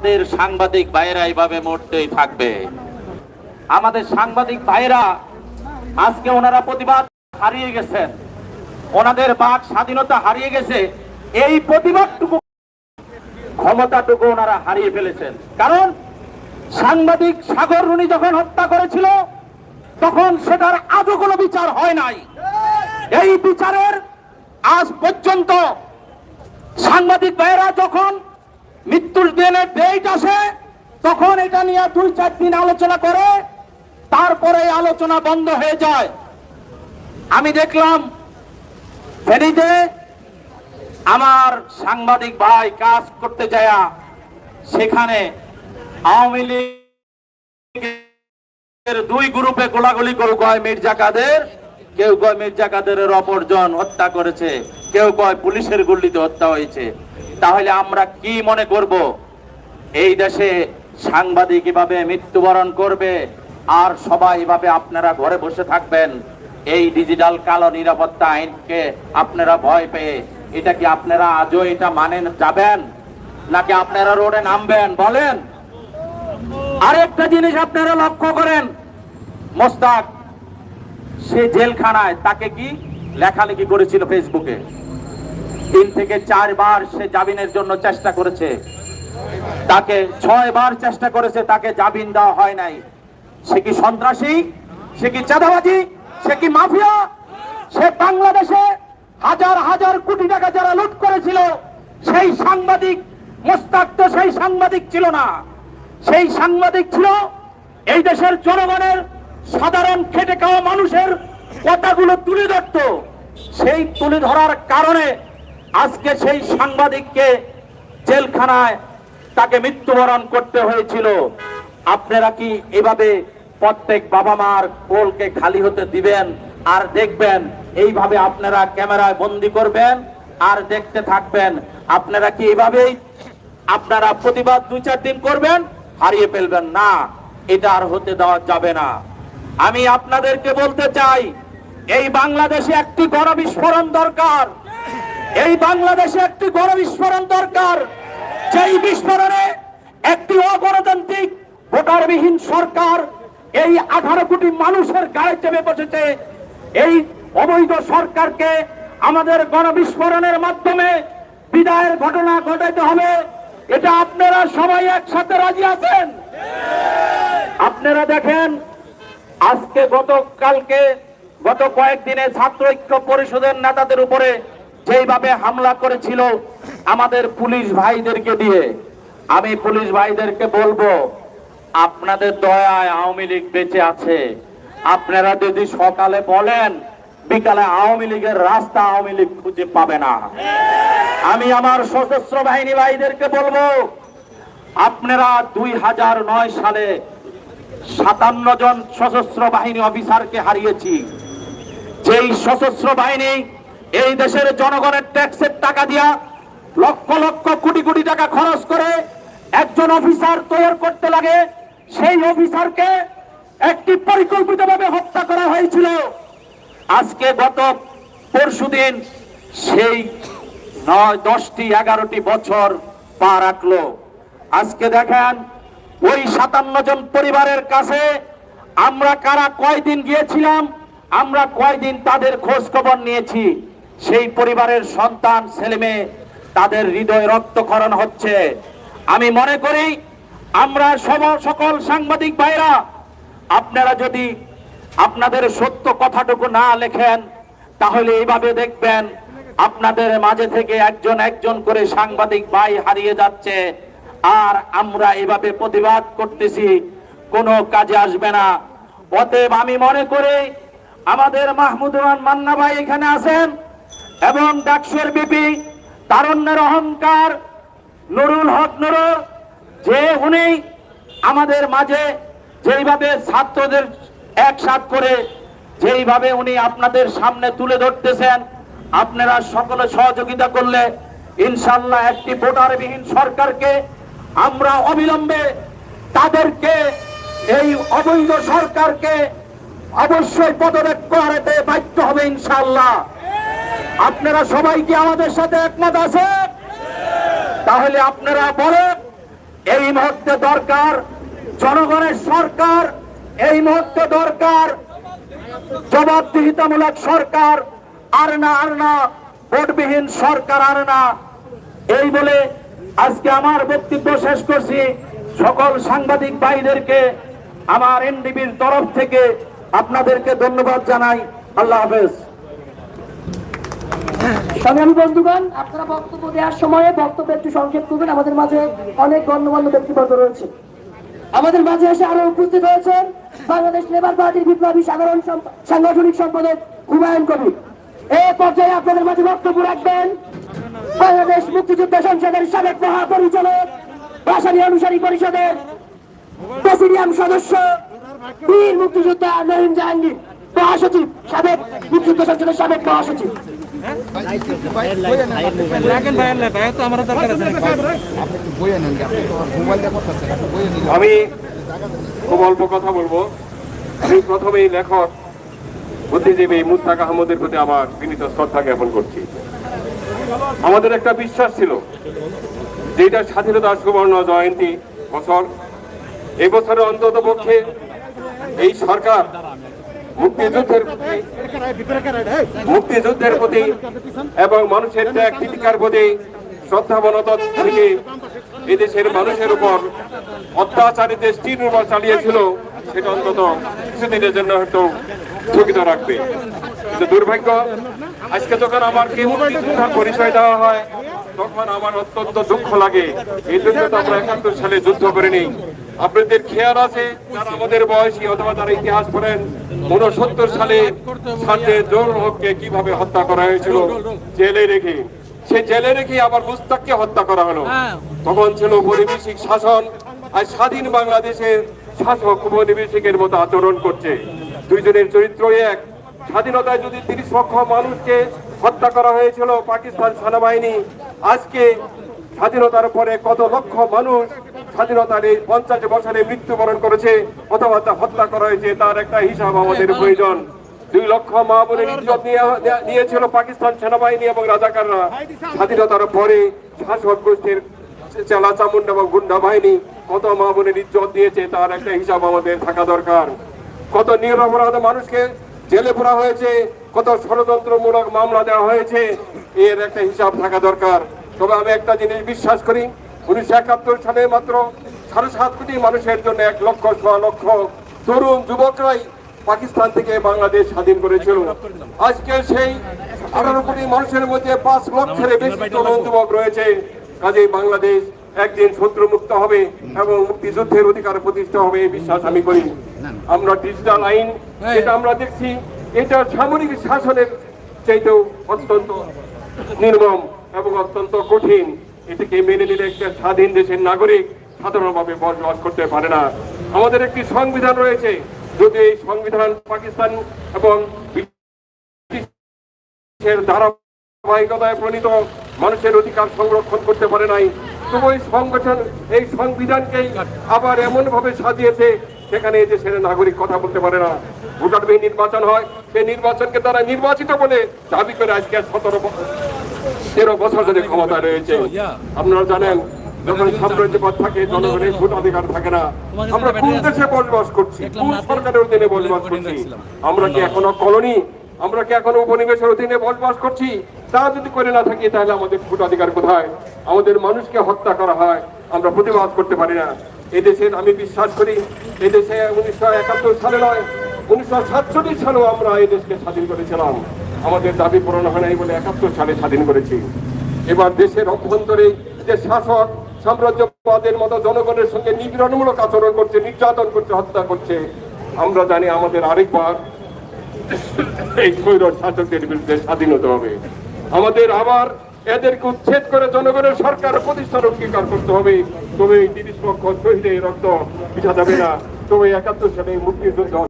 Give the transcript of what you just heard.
আমাদের সাংবাদিক ভাইয়েরা এইভাবে মরতেই থাকবে। আমাদের সাংবাদিক ভাইয়েরা, আজকে ওনারা প্রতিবাদ হারিয়ে গেছেন। ওনাদের বাক স্বাধীনতা হারিয়ে গেছে। এই প্রতিবাদটুকু, ক্ষমতাটুকু ওনারা হারিয়ে ফেলেছেন। কারণ সাংবাদিক সাগর রুনি যখন হত্যা করেছিল, তখন সেটার আজও কোনো বিচার হয় নাই। এই বিচারের আজ পর্যন্ত সাংবাদিক ভাইয়েরা যখন মৃত্যুর দিনের ডেট আসে, তখন এটা নিয়ে দুই চার দিন আলোচনা করে, তারপরে আলোচনা বন্ধ হয়ে যায়। আমি দেখলাম, ফেনীতে আমার সাংবাদিক ভাই কাজ করতে যায়, সেখানে আওয়ামী লীগের দুই গ্রুপে গোলাগুলি করে কয় মির্জা কাদের, কেউ কয় মির্জা কাদের অপরজন হত্যা করেছে, কেউ কয় পুলিশের গুলিতে হত্যা হয়েছে। তাহলে আমরা কি মনে করব? এই দেশে সাংবাদিক এভাবে মৃত্যুবরণ করবে, আর সবাই এভাবে আপনারা ঘরে বসে থাকবেন। এই ডিজিটাল কালো নিরাপত্তা আইনকে আপনারা ভয় পেয়ে, এটা কি আপনারা আজও এটা মানেন যাবেন? নাকি আপনারা রোডে নামবেন? বলেন। আরেকটা জিনিস আপনারা লক্ষ্য করেন, মোস্তাক, সে জেলখানায় তাকে কি লেখালেখি করেছিল ফেসবুকে তিন থেকে চারবার সে জামিনের জন্য চেষ্টা করেছে। তাকে ছয় বার চেষ্টা করেছে, তাকে জামিন দেওয়া হয় নাই। সে কি সন্ত্রাসী? সে কি চাঁদাবাজি? সে কি মাফিয়া? সে বাংলাদেশে হাজার হাজার কোটি টাকা যারা লুট করেছিল, সেই সাংবাদিক মোস্তাক তো সেই সাংবাদিক ছিল না। সেই সাংবাদিক ছিল এই দেশের জনগণের সাধারণ খেটে খাওয়া মানুষের কথাগুলো তুলে ধরত। সেই তুলে ধরার কারণে আজকে সেই সাংবাদিককে জেলখানায় তাকে মৃত্যুবরণ করতে হয়েছিল। আপনারা কি এভাবে প্রত্যেক বাবা মার কোলকে খালি হতে দিবেন আর দেখবেন, এইভাবে আপনারা ক্যামেরায় বন্দি করবেন আর দেখতে থাকবেন। আপনারা কি এভাবেই আপনারা প্রতিবাদ দুই চার দিন করবেন? হারিয়ে ফেলবেন না। এটা আর হতে দেওয়া যাবে না। আমি আপনাদেরকে বলতে চাই, এই বাংলাদেশে একটি গণবিস্ফোরণ দরকার। এই বাংলাদেশে একটি গণ বিস্ফোরণ দরকার। যেই বিস্ফোরণে একটি অগণতান্ত্রিক, ভোটারবিহীন সরকার এই আঠারো কোটি মানুষের গায়ে চেপে বসেছে, এই অবৈধ সরকারকে আমাদের গণবিস্ফোরণের মাধ্যমে বিদায়ের ঘটনা ঘটাইতে হবে। এটা আপনারা সবাই একসাথে রাজি আছেন? আপনারা দেখেন, আজকে গতকালকে গত কয়েকদিনে ছাত্র ঐক্য পরিষদের নেতাদের উপরে যেইভাবে হামলা করেছিল আমাদের পুলিশ ভাইদেরকে দিয়ে, আমি পুলিশ ভাইদেরকে বলব, আপনাদের দয়ায় আওয়ামী লীগ বেঁচে আছে। আপনারা যদি সকালে বলেন, বিকালে আওয়ামী লীগের রাস্তা আওয়ামী লীগ খুঁজে পাবে না। আমি আমার সশস্ত্র বাহিনী ভাইদেরকে বলব, আপনারা দুই হাজার নয় সালে সাতান্ন জন সশস্ত্র বাহিনী অফিসারকে হারিয়েছি। যেই সশস্ত্র বাহিনী এই দেশের জনগণের ট্যাক্সের টাকা দিয়া লক্ষ লক্ষ কোটি কোটি টাকা খরচ করে একজন অফিসার তৈরি করতে লাগে। সেই অফিসারকে একটি পরিকল্পিতভাবে হত্যা করা হয়েছিল। আজকে গত পরশুদিন সেই নয়, দশটি, এগারোটি বছর পা রাখল আজকে দেখেন, ওই সাতান্ন জন পরিবারের কাছে আমরা কারা কয়দিন গিয়েছিলাম, আমরা কয়দিন তাদের খোঁজ খবর নিয়েছি। সেই পরিবারের সন্তান, ছেলে মেয়ে, তাদের হৃদয় রক্তক্ষরণ হচ্ছে। আমি মনে করি, আমরা সব সকল সাংবাদিক ভাইরা আপনারা যদি আপনাদের সত্য কথাটুকু না লেখেন, তাহলে এইভাবে দেখবেন, আপনাদের মাঝে থেকে একজন একজন করে সাংবাদিক ভাই হারিয়ে যাচ্ছে। আর আমরা এভাবে প্রতিবাদ করতেছি, কোনো কাজে আসবে না। অতএব আমি মনে করি, আমাদের মাহমুদুর মান্না ভাই এখানে আছেন। এবং ডাকসের বিপি, তারণ্যের অহংকার, নুরুল হক নুরুল, যে উনি আমাদের মাঝে যেইভাবে ছাত্রদের একসাথ করে যেইভাবে উনি আপনাদের সামনে তুলে ধরতেছেন, আপনারা সকলে সহযোগিতা করলে ইনশাল্লাহ একটি ভোটারবিহীন সরকারকে আমরা অবিলম্বে তাদেরকে, এই অবৈধ সরকারকে অবশ্যই পদত্যাগ করাতে বাধ্য হবে ইনশাল্লাহ আপনারা সবাই কি আমাদের সাথে একমত আছেন তাহলে আপনারা বলেন, এই মুহূর্তে দরকার জনগণের সরকার, এই মুহূর্তে দরকার জবাবদিহিতামূলক সরকার, আর না আর না, ভোটবিহীন সরকার, আর না। এই বলে আজকে আমার বক্তব্য শেষ করছি। সকল সাংবাদিক ভাইদেরকে, আমার এনডিবির তরফ থেকে আপনাদেরকে ধন্যবাদ জানাই। আল্লাহ হাফেজ। সংগ্রামী বন্ধুগণ, আপনারা বক্তব্য দেওয়ার সময়ে বক্তব্য একটু সংক্ষেপ করবেন। আমাদের মাঝে অনেক গণ্যমান্য ব্যক্তিবর্গ রয়েছে। আমাদের মাঝে এসে আরও উপস্থিত হয়েছেন বাংলাদেশ লেবার পার্টির বিপ্লবী সাধারণ সাংগঠনিক সম্পাদক হুমায়ুন কবির। এই পর্যায়ে আপনাদের মাঝে বক্তব্য রাখবেন বাংলাদেশ মুক্তিযুদ্ধ সংসদের সাবেক মহাপরিচালক, ভাসানী অনুসারী পরিষদের প্রেসিডিয়াম সদস্য, বীর মুক্তিযোদ্ধা নহিম জাহাঙ্গীর, মহাসচিব, সাবেক মুক্তিযুদ্ধ সংসদের সাবেক মহাসচিব। আমি খুব অল্প কথা বলব। আমি প্রথমেই লেখক, বুদ্ধিজীবী মুস্তাক আহমদের প্রতি আমার বিনীত শ্রদ্ধা জ্ঞাপন করছি। আমাদের একটা বিশ্বাস ছিল যে এটা স্বাধীনতা সুবর্ণ জয়ন্তী বছর। এই বছরে অন্তত পক্ষে এই সরকার মুক্তিযুদ্ধের মুক্তিযুদ্ধের প্রতি এবং মানুষের ত্যাগ তিতিকার প্রতি শ্রদ্ধাবনত থেকে এদেশের মানুষের উপর অত্যাচারী দেশটির উপর চালিয়েছিল, সেটা অন্তত কিছুদিনের জন্য হয়তো স্থগিত রাখবে। কিন্তু দুর্ভাগ্য, আজকে যখন আমার কে মুক্তিযোদ্ধার পরিচয় দেওয়া হয়, তখন আমার অত্যন্ত দুঃখ লাগে। এই যুদ্ধ তো আমরা একাত্তর সালে যুদ্ধ করে করিনি। আপনাদের খেয়াল আছে যারা আমাদের বয়সী অথবা যারা ইতিহাস পড়েন উনসত্তর সালে ছাত্রে জোর হককে কীভাবে হত্যা করা হয়েছিল জেলে রেখে। সে জেলে রেখে আবার মুস্তাককে হত্যা করা হলো। তখন ছিল পরিবেশিক শাসন আর স্বাধীন বাংলাদেশের শাসক উপনিবেশিকের মতো আচরণ করছে। দুইজনের চরিত্র এক। স্বাধীনতায় যদি তিরিশ লক্ষ মানুষকে হত্যা করা হয়েছিল পাকিস্তান সেনাবাহিনী আজকে স্বাধীনতার পরে কত লক্ষ মানুষ স্বাধীনতার এই পঞ্চাশ বছরে মৃত্যুবরণ করেছে অথবা তা হত্যা করা হয়েছে, তার একটা হিসাব আমাদের প্রয়োজন। দুই লক্ষ মা বোনের ইজ্জত নিয়ে- নিয়ে- নিয়েছিল পাকিস্তান সেনাবাহিনী এবং রাজাকাররা। স্বাধীনতার পরে শাসক গোষ্ঠীর চেলা চামুন্ডা এবং গুন্ডা বাহিনী কত মা বোনের ইজ্জত দিয়েছে, তার একটা হিসাব আমাদের থাকা দরকার। কত নিরপরাধ মানুষকে জেলে পোড়া হয়েছে, কত ষড়যন্ত্রমূলক মামলা দেওয়া হয়েছে, এর একটা হিসাব থাকা দরকার। তবে আমি একটা জিনিস বিশ্বাস করি উনিশশো একাত্তর সালে মাত্র সাড়ে সাত কোটি মানুষের জন্য এক লক্ষ সোয়া লক্ষ তরুণ যুবকরাই পাকিস্তান থেকে বাংলাদেশ স্বাধীন করেছিল। আজকে সেই আঠারো কোটি মানুষের মধ্যে পাঁচ লক্ষের বেশি তরুণ যুবক রয়েছে। কাজেই বাংলাদেশ একদিন শত্রু মুক্ত হবে এবং মুক্তিযুদ্ধের অধিকার প্রতিষ্ঠা হবে বিশ্বাস আমি করি। আমরা ডিজিটাল আইন এটা আমরা দেখছি এটা সামরিক শাসনের চাইতেও অত্যন্ত নির্মম এবং অত্যন্ত কঠিন। এটাকে মেনে নিলে একটা স্বাধীন দেশের নাগরিক সাধারণভাবে বসবাস করতে পারে না। আমাদের একটি সংবিধান রয়েছে। যদি এই সংবিধান পাকিস্তান এবং ধারাবাহিকতায় প্রণীত, মানুষের অধিকার সংরক্ষণ করতে পারে নাই, তবু এই সংগঠন, এই সংবিধানকেই আবার এমন ভাবে সাজিয়েছে, সেখানে দেশের নাগরিক কথা বলতে পারে না। ভোটার বিহীন নির্বাচন হয়, সেই নির্বাচনকে তারা নির্বাচিত বলে দাবি করে আজকে সতেরো তেরো বছর ধরে ক্ষমতা রয়েছে আপনারা জানেন যখন সাম্রাজ্যবাদ থাকে জনগণের ভোট অধিকার থাকে না। আমরা কোন দেশে বসবাস করছি? কোন সরকারের অধীনে বসবাস করছি? আমরা কি এখনও কলোনি? আমরা কি এখনও উপনিবেশের অধীনে বসবাস করছি? তা যদি করে না থাকি তাহলে আমাদের ভোট অধিকার কোথায়? আমাদের মানুষকে হত্যা করা হয় আমরা প্রতিবাদ করতে পারি না। এদেশের আমি বিশ্বাস করি এদেশে উনিশশো একাত্তর সালে নয় উনিশশো সাতষট্টি সালেও আমরা এই দেশকে স্বাধীন করেছিলাম। আমাদের দাবি পূরণ হয় নাই বলে একাত্তর সালে স্বাধীন করেছি। এবার দেশের অভ্যন্তরে যে শাসক সাম্রাজ্যবাদের মতো জনগণের সঙ্গে নিপীড়নমূলক আচরণ করছে, নির্যাতন করছে, হত্যা করছে, আমরা জানি আমাদের আরেকবার এই শাসকদের বিরুদ্ধে স্বাধীন হতে হবে। আমাদের আবার এদেরকে উচ্ছেদ করে জনগণের সরকার প্রতিষ্ঠান অঙ্গীকার করতে হবে। তবে এই তিরিশ লক্ষ শহীদের রক্ত পিছা যাবে না। তবে একাত্তর সালে মুক্তিযুদ্ধ